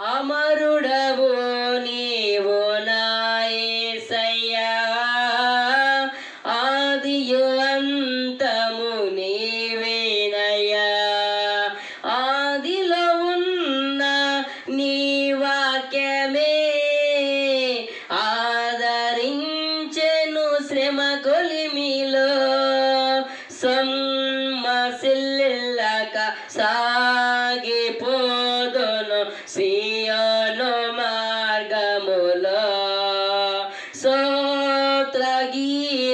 అమరుడవు. Só traguinho.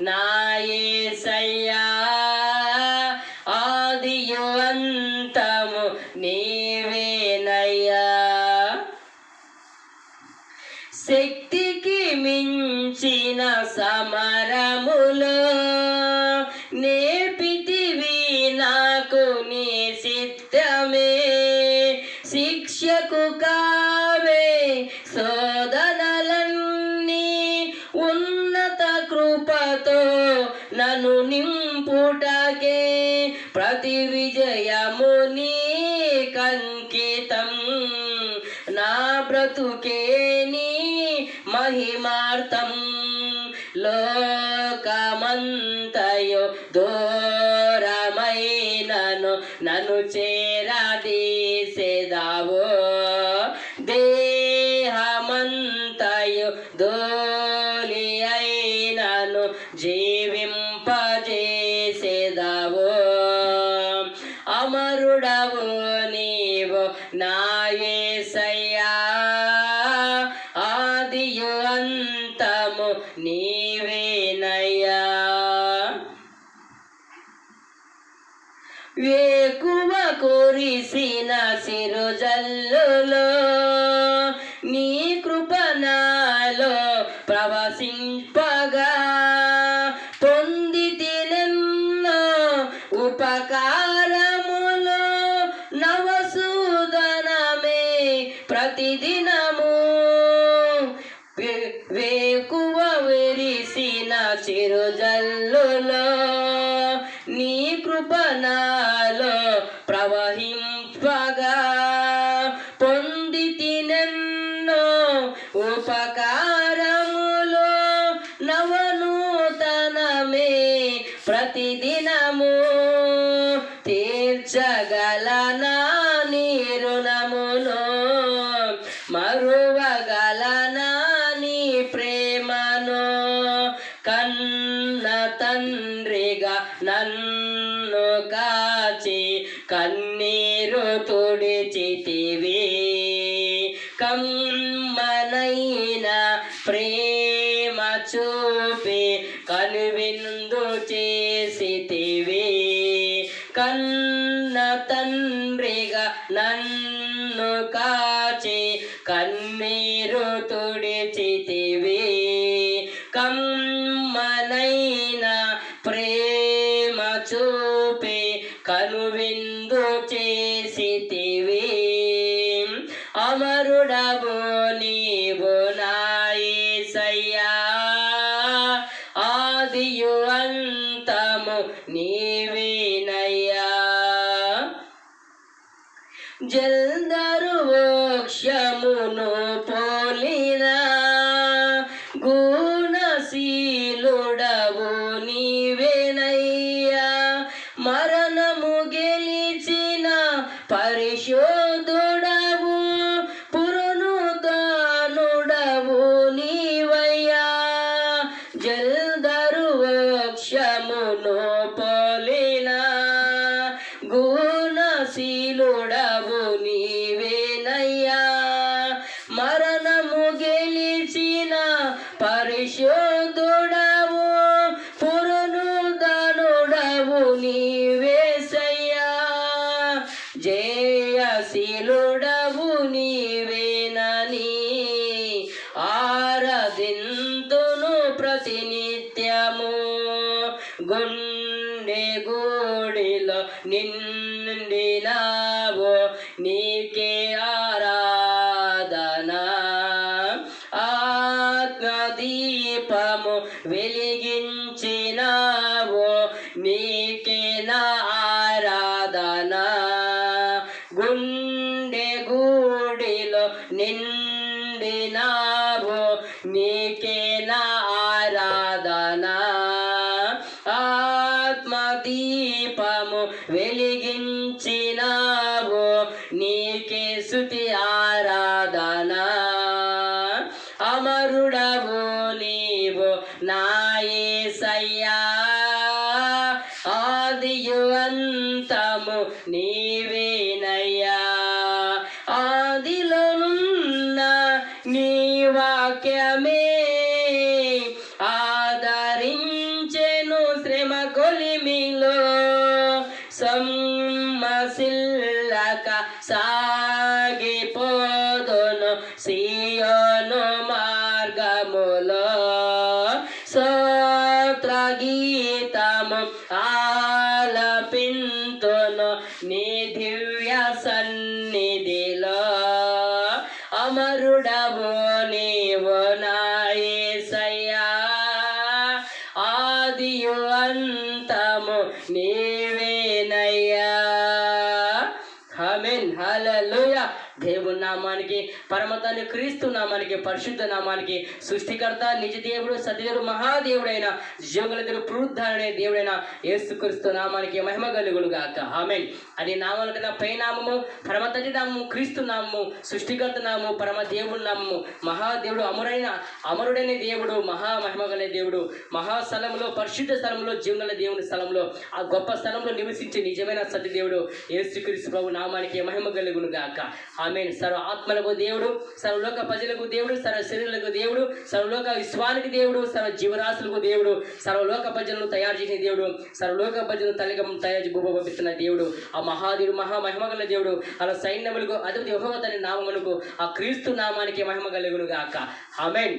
నీవు ప్రతి విజయముని కంకితం. నా బ్రతుకేని మహిమార్థం. లోకమంతయో దూరమైనను నన్ను చేరదీసెదావు. నాయసయ్యా ఆదియు అంతము నీవేనయ్యా. వేకువ కురిసిన సిరుజల్లులో నీ కృపణలో ప్రవసింప వేకువ విరిసిన చిరుజల్లులో నీ కృపణలో ప్రవహింపగా. పొంది పొందితినెన్నో ఉపకారములు నవనూతనమే ప్రతిదినము. తండ్రిగా నన్ను కాచి కన్నీరు తుడిచితివి. కమ్మనైన ప్రేమ చూపి కనువిందు చేసితివి. కన్న తండ్రిగా నన్ను కనువిందు చేసితివి. అమరుడవు నీవు నాయసయ్యా ఆదియు అంతము నీవేనయ్యా జల్దరు మోక్షమును పోలినా ఆరాధింతును నిత్యము. గుండె గూడిలో నిండినావు నీకే ఆ ఆత్మదీపము వెలిగించినావు. నీకే శృతి ఆరాధన. అమరుడవు నీవు నాయసయ్యా. ఆదియు నీవే ಮೂಲಕ ಸಾಗಿಪೋದನು ಸಿಯೋನು ಮಾರ್ಗ ಮೂಲ ಸೋತ್ರ ಗೀತಮ ಆಲಪಿಂತನು ನೀ ದಿವ್ಯ ಸನ್ನಿಧಿಲ. ಅಮರುಡವೋ ನೀವು పరమతని పరమతాన్ని క్రీస్తు నామానికి పరిశుద్ధ నామానికి సృష్టికర్త నిజ దేవుడు సత్యదేవుడు మహాదేవుడైన జీవుల దేవుడు దేవుడైన యేసుక్రీస్తు నామానికి మహిమ గలుగులు గాక. ఆమెన్. అది నామాల కన్నా పై నామము పరమ నామము క్రీస్తు నామము సృష్టికర్త నామము పరమ దేవుడు నామము మహాదేవుడు అమరుడైన అమరుడైన దేవుడు మహా మహిమ గల దేవుడు మహా స్థలంలో పరిశుద్ధ స్థలంలో జీవగల దేవుని స్థలంలో ఆ గొప్ప స్థలంలో నివసించే నిజమైన సత్య దేవుడు యేసుక్రీస్తు ప్రభు నామానికి మహిమ కలుగును గాక. ఆమెన్. సర్వ ఆత్మలకు దేవుడు సర్వలోక ప్రజలకు దేవుడు సర్వ శరీరులకు దేవుడు సర్వలోక విశ్వానికి దేవుడు సర్వ జీవరాశులకు దేవుడు సర్వలోక ప్రజలను తయారు చేసిన దేవుడు సర్వలోక ప్రజలను తల్లిగం తయారు చేసి దేవుడు ఆ మహాదేవుడు మహా మహిమగల దేవుడు అలా సైన్యములకు అధిపతి యెహోవా నామములకు ఆ క్రీస్తు నామానికి మహిమ కలుగును గాక ఆమెన్.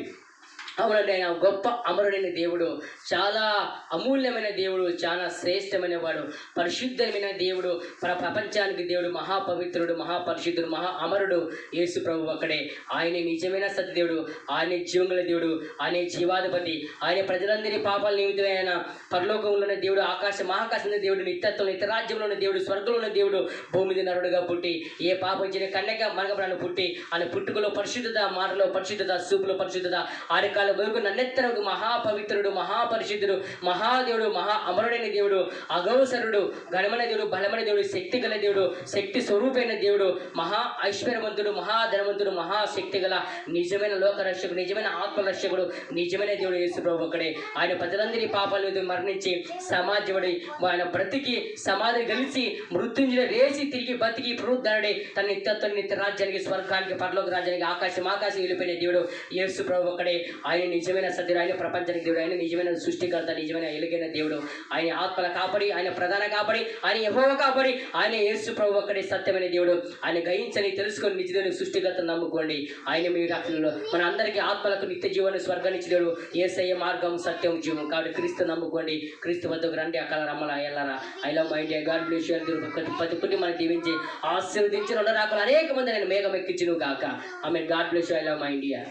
అమరుడైన గొప్ప అమరుడైన దేవుడు చాలా అమూల్యమైన దేవుడు చాలా శ్రేష్టమైన వాడు పరిశుద్ధమైన దేవుడు ప్ర ప్రపంచానికి దేవుడు మహాపవిత్రుడు మహాపరిశుద్ధుడు మహా అమరుడు యేసు ప్రభు అక్కడే. ఆయన నిజమైన సత్యదేవుడు ఆయన జీవంగల దేవుడు ఆయన జీవాధిపతి ఆయన ప్రజలందరి పాపాల నిమిత్తమే ఆయన పరలోకంలో ఉన్న దేవుడు ఆకాశ మహాకాశంలో దేవుడు నిత్యత్వం నిత్యరాజ్యంలో ఉన్న దేవుడు స్వర్గంలో ఉన్న దేవుడు భూమి మీద నరుడుగా పుట్టి ఏ పాపం చేయని కన్యక మనగబడాను పుట్టి ఆయన పుట్టుకలో పరిశుద్ధత మాటలో పరిశుద్ధత సూపులో పరిశుద్ధత ఆరికాల వరకు నన్నెత్తరకు మహాపవిత్రుడు మహాపరిశుద్ధుడు మహాదేవుడు మహా అమరుడైన దేవుడు అగౌసరుడు ఘనమైన దేవుడు బలమైన దేవుడు శక్తి గల దేవుడు శక్తి స్వరూపైన దేవుడు మహా ఐశ్వర్యవంతుడు మహాధనవంతుడు మహాశక్తి గల నిజమైన లోకరక్షకుడు నిజమైన ఆత్మరక్షకుడు నిజమైన దేవుడు యేసు ప్రభు ఒక్కడే. ఆయన ప్రజలందరి పాపాల మీద మరణించి సమాజముడి ఆయన బ్రతికి సమాధి గెలిచి మృత్యుంజుని రేసి తిరిగి బతికి పునరుద్ధరణి తన నిత్యత్వం నిత్య రాజ్యానికి స్వర్గానికి పరలోక రాజ్యానికి ఆకాశం ఆకాశం వెళ్ళిపోయిన దేవుడు యేసు ప్రభు ఒక్కడే. ఆయన నిజమైన సత్యుడు ఆయన ప్రపంచానికి దేవుడు. ఆయన నిజమైన సృష్టికర్త నిజమైన ఎలుగైన దేవుడు. ఆయన ఆత్మల కాపడి ఆయన ప్రధాన కాపడి ఆయన యహోవ కాపడి ఆయన యేసు ప్రభు ఒక్కడే సత్యమైన దేవుడు. ఆయన గ్రహించని తెలుసుకొని నిజమైన సృష్టికర్త నమ్ముకోండి. ఆయన మీ రక్షణలో మన అందరికీ ఆత్మలకు నిత్య జీవన స్వర్గానికి దేవుడు. ఏసయ్య మార్గం సత్యం జీవం. కాబట్టి క్రీస్తు నమ్ముకోండి. క్రీస్తు వద్దకు రండి అక్కడ రమ్మల అయ్యారా I love my India God bless you ప్రతి ప్రతి మనం దీవించి ఆశీర్వదించిన రాకుండా అనేక మంది నేను మేఘం ఎక్కించును గాక. ఆమె God bless you I love my India